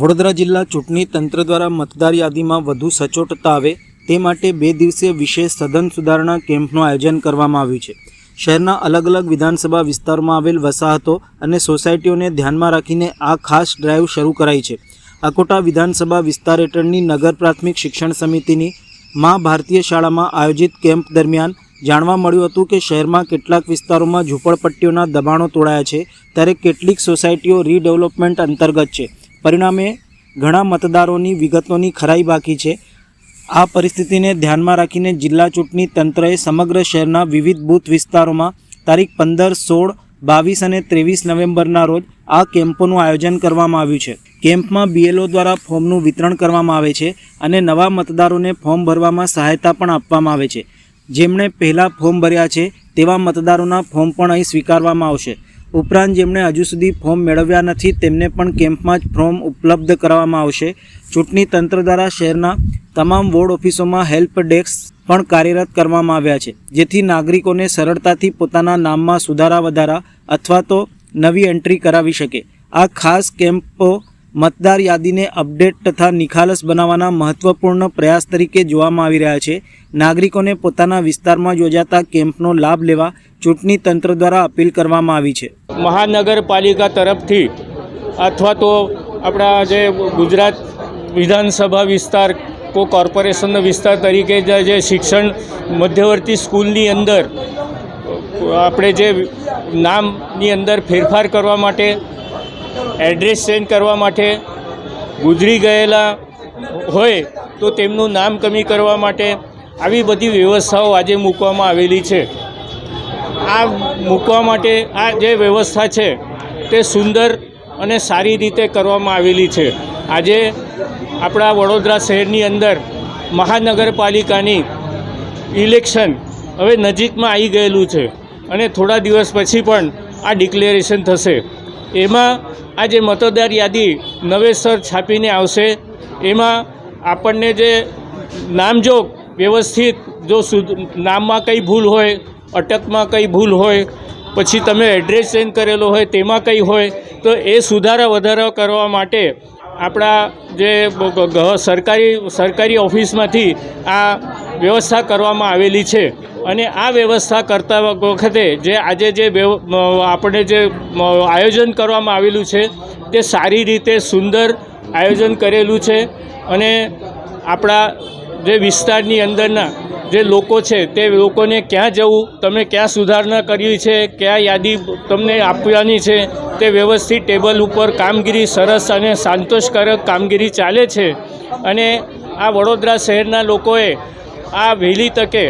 વડોદરા જિલ્લા ચૂંટણી તંત્ર દ્વારા મતદાર યાદીમાં વધુ સચોટતા આવે તે માટે બે દિવસીય વિશેષ સઘન સુધારણા કેમ્પનું આયોજન કરવામાં આવ્યું છે. શહેરના અલગ અલગ વિધાનસભા વિસ્તારોમાં આવેલ વસાહતો અને સોસાયટીઓને ધ્યાનમાં રાખીને આ ખાસ ડ્રાઈવ શરૂ કરાઈ છે. અકોટા વિધાનસભા વિસ્તાર હેઠળની નગર પ્રાથમિક શિક્ષણ સમિતિની મા ભારતીય શાળામાં આયોજિત કેમ્પ દરમિયાન જાણવા મળ્યું હતું કે શહેરમાં કેટલાક વિસ્તારોમાં ઝૂંપડપટ્ટીઓના દબાણો તોડાયા છે, ત્યારે કેટલીક સોસાયટીઓ રીડેવલપમેન્ટ અંતર્ગત છે. પરિણામે ઘણા મતદારોની વિગતોની ખરાઈ બાકી છે. આ પરિસ્થિતિને ધ્યાનમાં રાખીને જિલ્લા ચૂંટણી તંત્રએ સમગ્ર શહેરના વિવિધ બૂથ વિસ્તારોમાં તારીખ પંદર, સોળ, બાવીસ અને ત્રેવીસ નવેમ્બરના રોજ આ કેમ્પોનું આયોજન કરવામાં આવ્યું છે. કેમ્પમાં બીએલઓ દ્વારા ફોર્મનું વિતરણ કરવામાં આવે છે અને નવા મતદારોને ફોર્મ ભરવામાં સહાયતા પણ આપવામાં આવે છે. જેમણે પહેલાં ફોર્મ ભર્યા છે તેવા મતદારોના ફોર્મ પણ અહીં સ્વીકારવામાં આવશે. ઉપરાંત જેમણે હજુ સુધી ફોર્મ મેળવ્યા નથી, તેમને પણ કેમ્પમાં જ ફોર્મ ઉપલબ્ધ કરાવવામાં આવશે. ચૂંટણી તંત્ર દ્વારા શહેરના તમામ વોર્ડ ઓફિસોમાં હેલ્પ ડેસ્ક પણ કાર્યરત કરવામાં આવ્યા છે, જેથી નાગરિકોને સરળતાથી પોતાના નામમાં સુધારા વધારા અથવા તો નવી એન્ટ્રી કરાવી શકે. આ ખાસ કેમ્પો મતદાર યાદીને અપડેટ તથા નિખાલસ બનાવવાના મહત્વપૂર્ણ પ્રયાસ તરીકે જોવામાં આવી રહ્યા છે. નાગરિકોને પોતાના વિસ્તારમાં યોજાતા કેમ્પનો લાભ લેવા ચૂંટણી તંત્ર દ્વારા અપીલ કરવામાં આવી છે. મહાનગરપાલિકા તરફથી અથવા તો આપણા જે ગુજરાત વિધાનસભા વિસ્તાર, કો કોર્પોરેશનનો વિસ્તાર તરીકે જે શિક્ષણ મધ્યવર્તી સ્કૂલની અંદર આપણે જે નામની અંદર ફેરફાર કરવા માટે એડ્રેસ ચેન્જ કરવા માટે ગુજરી ગયેલા હોય તો તેમનું નામ કમી કરવા માટે આવી બધી વ્યવસ્થાઓ આજે મૂકવામાં આવેલી છે. આ મૂકવા માટે આ જે વ્યવસ્થા છે તે સુંદર અને સારી રીતે કરવામાં આવેલી છે. આજે આપણા વડોદરા શહેરની અંદર મહાનગરપાલિકાની ઇલેક્શન હવે નજીકમાં આવી ગયેલું છે અને થોડા દિવસ પછી પણ આ ડિક્લેરેશન થશે. એમાં આ જે મતદાર યાદી નવેસર છાપીને આવશે. એમાં આપણને જે નામજોગ વ્યવસ્થિત, જો સુધ, નામમાં કંઈ ભૂલ હોય, અટકમાં કંઈ ભૂલ હોય, પછી તમે એડ્રેસ ચેન્જ કરેલો હોય, તેમાં કંઈ હોય, તો એ સુધારા વધારા કરવા માટે આપણા જે સરકારી સરકારી ઓફિસમાંથી આ વ્યવસ્થા કરવામાં આવેલી છે. અને આ વ્યવસ્થા કરતા વખતે જે આજે જે આપણે જે આયોજન કરવામાં આવેલું છે, તે સારી રીતે સુંદર આયોજન કરેલું છે અને આપણા જે વિસ્તારની અંદરના જે લોકો છે, તે લોકોને ક્યાં જવું, તમે ક્યાં સુધારણા કરવી છે, ક્યાં યાદી તમને આપવાની છે, તે વ્યવસ્થિત ટેબલ ઉપર કામગીરી સરસ અને સંતોષકારક કામગીરી ચાલે છે. અને આ વડોદરા શહેરના લોકોએ આ વહેલી તકે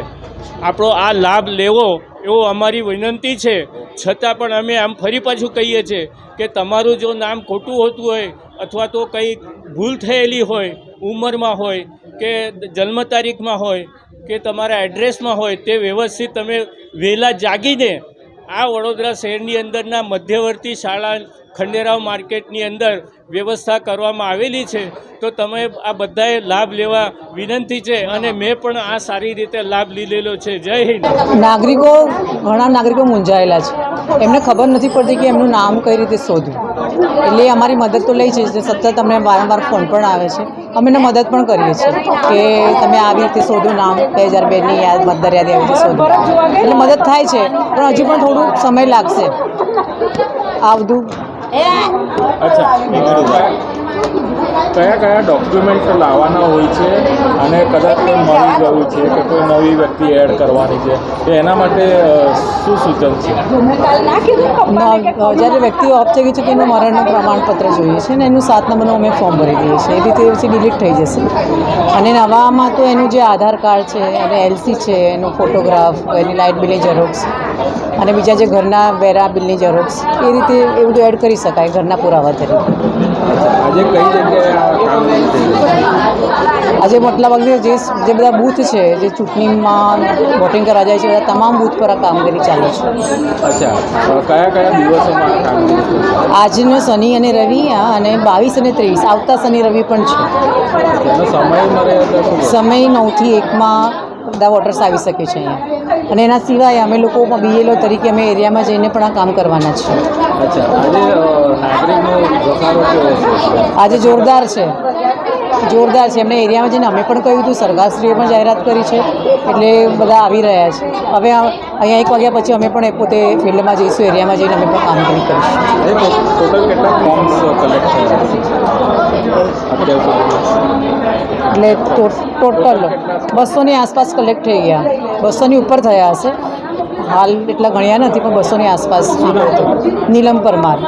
આપણો આ લાભ લેવો એવો અમારી વિનંતી છે. છતાં પણ અમે આમ ફરી પાછું કહીએ છીએ કે તમારું જો નામ ખોટું હોતું હોય અથવા તો કંઈ ભૂલ થયેલી હોય, ઉંમરમાં હોય કે જન્મ તારીખમાં હોય કે તમારા એડ્રેસમાં હોય તે વ્યવસ્થિત તમે વહેલા જાગીને આ વડોદરા શહેરની અંદરના મધ્યવર્તી શાળા ખંડેરાવ માર્કેટની અંદર વ્યવસ્થા કરવામાં આવેલી છે. તો તમે આ બધાએ લાભ લેવા વિનંતી છે અને મેં પણ આ સારી રીતે લાભ લીધેલો છે. જય હિન્દ. નાગરિકો, ઘણા નાગરિકો મૂંઝાયેલા છે. એમને ખબર નથી પડતી કે એમનું નામ કઈ રીતે શોધવું. એટલે અમારી મદદ તો લઈ છે સતત અમને વારંવાર ફોન પણ આવે છે. અમે એને મદદ પણ કરીએ છીએ કે તમે આવી રીતે શોધો નામ, બે હજાર બેની યાદ મતદાર યાદી આવી રીતે શોધો. એટલે મદદ થાય છે, પણ હજુ પણ થોડું સમય લાગશે. આ બધું કયા કયા ડોક્યુમેન્ટ લાવવાના હોય છે અને કદાચ કોઈ મળી ગયું છે કે કોઈ નવી વ્યક્તિ એડ કરવાની છે તો એના માટે શું સૂચન છે? જ્યારે વ્યક્તિ ઓફ થઈ ગઈ છે એનું મરણનું પ્રમાણપત્ર જોઈએ છે ને એનું સાત નંબરનું અમે ફોર્મ ભરી દઈએ છીએ. એ રીતે પછી ડિલીટ થઈ જશે. અને નવામાં તો એનું જે આધાર કાર્ડ છે, અને એલસી છે, એનો ફોટોગ્રાફ એની લાઇટ બિલની ઝેરોક્ષ અને બીજા જે ઘરના વેરા બિલની ઝેરોક્ષ એ રીતે એ બધું એડ કરી શકાય ઘરના પુરાવા તરીકે. આજે કઈ જગ્યાએ આજે મોટલા ભાગે જે જે બધા બૂથ છે જે ચૂંટણીમાં વોટિંગ કરવા જાય છે બધા તમામ બૂથ પર આ કામગીરી ચાલે છે. અચ્છા કયા કયા દિવસોમાં આજનો શનિ અને રવિ અને બાવીસ અને ત્રેવીસ. આવતા શનિ રવિ પણ છે. સમય છે? સમય નવથી એકમાં બધા વોટર્સ આવી શકે છે અહીંયા. અને એના સિવાય અમે લોકો બીએલઓ તરીકે અમે એરિયામાં જઈને પણ આ કામ કરવાના છીએ. આજે જોરદાર છે. જોરદાર છે. એમને એરિયામાં જઈને અમે પણ કહ્યું હતું સરકારશ્રીએ પણ જાહેરાત કરી છે. એટલે બધા આવી રહ્યા છે. હવે અહીંયા એક વાગ્યા પછી અમે પણ પોતે ફિલ્ડમાં જઈશું એરિયામાં જઈને અમે પણ કામગીરી કરીશું. એટલે ટોટલ બસોની આસપાસ કલેક્ટ થઈ ગયા. બસોની ઉપર થયા હશે. હાલ એટલા ગણ્યા નથી, પણ બસોની આસપાસ. નીલમ પરમાર.